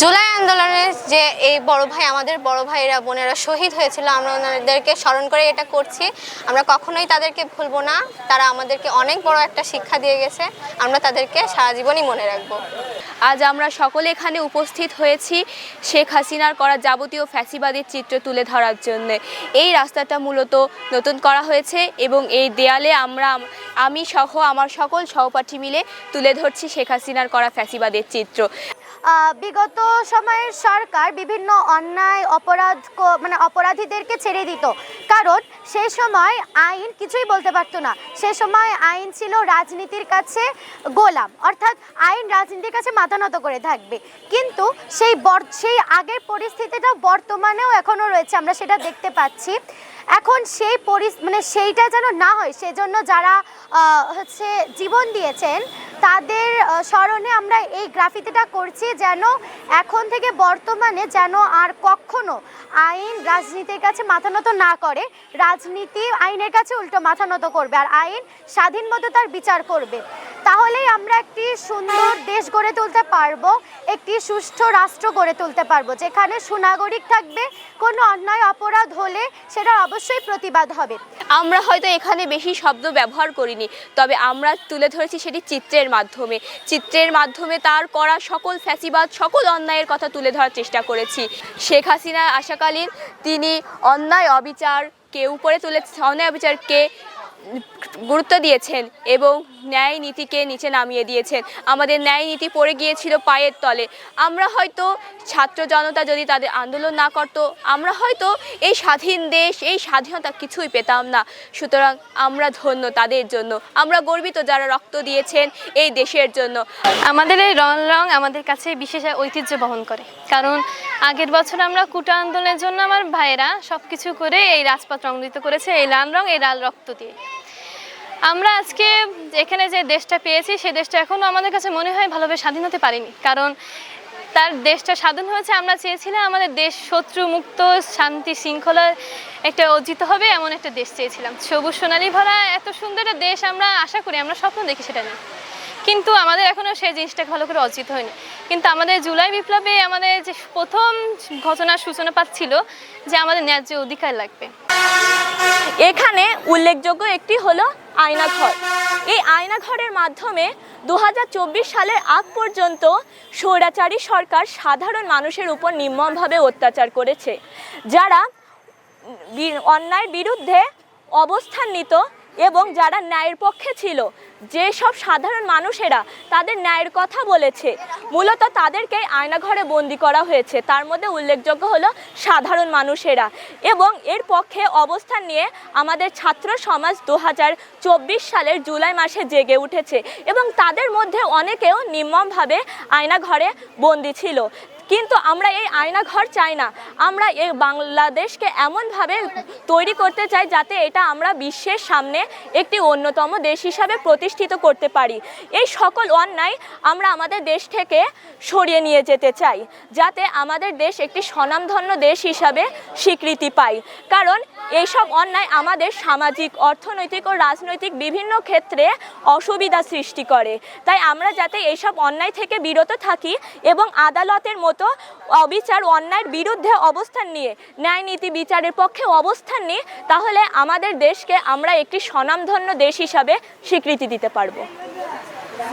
জুলাই আন্দোলনে যে এই বড় ভাই, আমাদের বড় ভাইয়েরা, বোনেরা শহীদ হয়েছিল, আমরা ওনাদেরকে স্মরণ করে এটা করছি। আমরা কখনোই তাদেরকে ভুলবো না। তারা আমাদেরকে অনেক বড় একটা শিক্ষা দিয়ে গেছে। আমরা তাদেরকে সারা জীবনই মনে রাখব। আজ আমরা সকলে এখানে উপস্থিত হয়েছি শেখ হাসিনার করা যাবতীয় ফ্যাসিবাদের চিত্র তুলে ধরার জন্য। এই রাস্তাটা মূলত নতুন করা হয়েছে এবং এই দেয়ালে আমরা, আমি সহ আমার সকল সহপাঠী মিলে তুলে ধরছি শেখ হাসিনার করা ফ্যাসিবাদের চিত্র। বিগত সময়ের সরকার বিভিন্ন অন্যায়, অপরাধ মানে অপরাধীদেরকে ছেড়ে দিত। কারণ সেই সময় আইন কিছুই বলতে পারতো না। সে সময় আইন ছিল রাজনীতির কাছে গোলাম। অর্থাৎ আইন রাজনীতির কাছে মাথা নত করে থাকবে। কিন্তু সেই সেই আগের পরিস্থিতিটা বর্তমানেও এখনও রয়েছে। আমরা সেটা দেখতে পাচ্ছি। এখন সেই পরি মানে সেইটা যেন না হয়, সেজন্য যারা হচ্ছে জীবন দিয়েছেন তাদের স্মরণে আমরা এই গ্রাফিতিটা করছি যেন এখন থেকে বর্তমানে যেন আর কখনো আইন রাজনীতির কাছে মাথা নত না করে, রাজনীতি আইনের কাছে উল্টো মাথা নত করবে, আর আইন স্বাধীন মতো তার বিচার করবে। তাহলেই আমরা একটি সুন্দর দেশ গড়ে তুলতে পারব, একটি সুষ্ঠু রাষ্ট্র গড়ে তুলতে পারব, যেখানে সুনাগরিক থাকবে, কোনো অন্যায় অপরাধ হলে সেটা অবশ্যই প্রতিবাদ হবে। আমরা হয়তো এখানে বেশি শব্দ ব্যবহার করিনি, তবে আমরা তুলে ধরেছি সেটি চিত্রের মাধ্যমে। চিত্রের মাধ্যমে তার করা সকল ফ্যাসিবাদ, সকল অন্যায়ের কথা তুলে ধরার চেষ্টা করেছি। শেখ হাসিনা আশাকালীন তিনি অন্যায় অবিচারকে উপরে তুলে অন্যায় অবিচারকে গুরুত্ব দিয়েছেন এবং ন্যায় নীতিকে নিচে নামিয়ে দিয়েছেন। আমাদের ন্যায় নীতি পড়ে গিয়েছিল পায়ের তলে। আমরা হয়তো ছাত্র জনতা যদি তাদের আন্দোলন না করত, আমরা হয়তো এই স্বাধীন দেশ, এই স্বাধীনতা কিছুই পেতাম না। সুতরাং আমরা ধন্য তাদের জন্য। আমরা গর্বিত যারা রক্ত দিয়েছেন এই দেশের জন্য। আমাদের এই রং রং আমাদের কাছে বিশেষ ঐতিহ্য বহন করে। কারণ আগের বছর আমরা কুটা আন্দোলনের জন্য আমার ভাইয়েরা সব কিছু করে এই রাজপথ রঙ্গিত করেছে, এই লাল রং, এই লাল রক্ত দিয়ে। আমরা আজকে এখানে যে দেশটা পেয়েছি সেই দেশটা এখনও আমাদের কাছে মনে হয় ভালোভাবে স্বাধীন হতে পারিনি। কারণ তার দেশটা স্বাধীন হয়েছে, আমরা চেয়েছিলাম আমাদের দেশ শত্রু মুক্ত শান্তি শৃঙ্খলা একটা অর্জিত হবে, এমন একটা দেশ চেয়েছিলাম। সবুজ সোনালি ভরা, এত সুন্দর একটা দেশ আমরা আশা করি, আমরা স্বপ্ন দেখি সেটা নিয়ে। কিন্তু আমাদের এখনও সেই জিনিসটা ভালো করে অর্জিত হয়নি। কিন্তু আমাদের জুলাই বিপ্লবে আমাদের যে প্রথম ঘটনার সূচনাপাত ছিল যে আমাদের ন্যায্য অধিকার লাগবে। এখানে উল্লেখযোগ্য একটি হলো আয়নাঘর। এই আয়নাঘরের মাধ্যমে দু হাজার চব্বিশ সালের আগ পর্যন্ত স্বৈরাচারী সরকার সাধারণ মানুষের উপর নির্মমভাবে অত্যাচার করেছে, যারা অন্যায়ের বিরুদ্ধে অবস্থান নিত এবং যারা ন্যায়ের পক্ষে ছিল। যেসব সাধারণ মানুষেরা তাদের ন্যায়ের কথা বলেছে, মূলত তাদেরকে আয়নাঘরে বন্দি করা হয়েছে। তার মধ্যে উল্লেখযোগ্য হলো সাধারণ মানুষেরা। এবং এর পক্ষে অবস্থান নিয়ে আমাদের ছাত্র সমাজ দু হাজার চব্বিশ সালের জুলাই মাসে জেগে উঠেছে। এবং তাদের মধ্যে অনেকেও নির্মমভাবে আয়নাঘরে বন্দি ছিল। কিন্তু আমরা এই আয়না ঘর চাই না। আমরা এই বাংলাদেশকে এমনভাবে তৈরি করতে চাই যাতে এটা আমরা বিশ্বের সামনে একটি অন্যতম দেশ হিসাবে প্রতিষ্ঠিত করতে পারি। এই সকল অন্যায় আমরা আমাদের দেশ থেকে সরিয়ে নিয়ে যেতে চাই, যাতে আমাদের দেশ একটি স্বনামধন্য দেশ হিসাবে স্বীকৃতি পায়। কারণ এইসব অন্যায় আমাদের সামাজিক, অর্থনৈতিক ও রাজনৈতিক বিভিন্ন ক্ষেত্রে অসুবিধা সৃষ্টি করে। তাই আমরা যাতে এইসব অন্যায় থেকে বিরত থাকি এবং আদালতের মতো অবিচার, অন্যায়ের বিরুদ্ধে অবস্থান নিয়ে, ন্যায় নীতি বিচারের পক্ষে অবস্থান নিই তাহলে আমাদের দেশকে আমরা একটি স্বনামধন্য দেশ হিসাবে স্বীকৃতি দিতে পারব।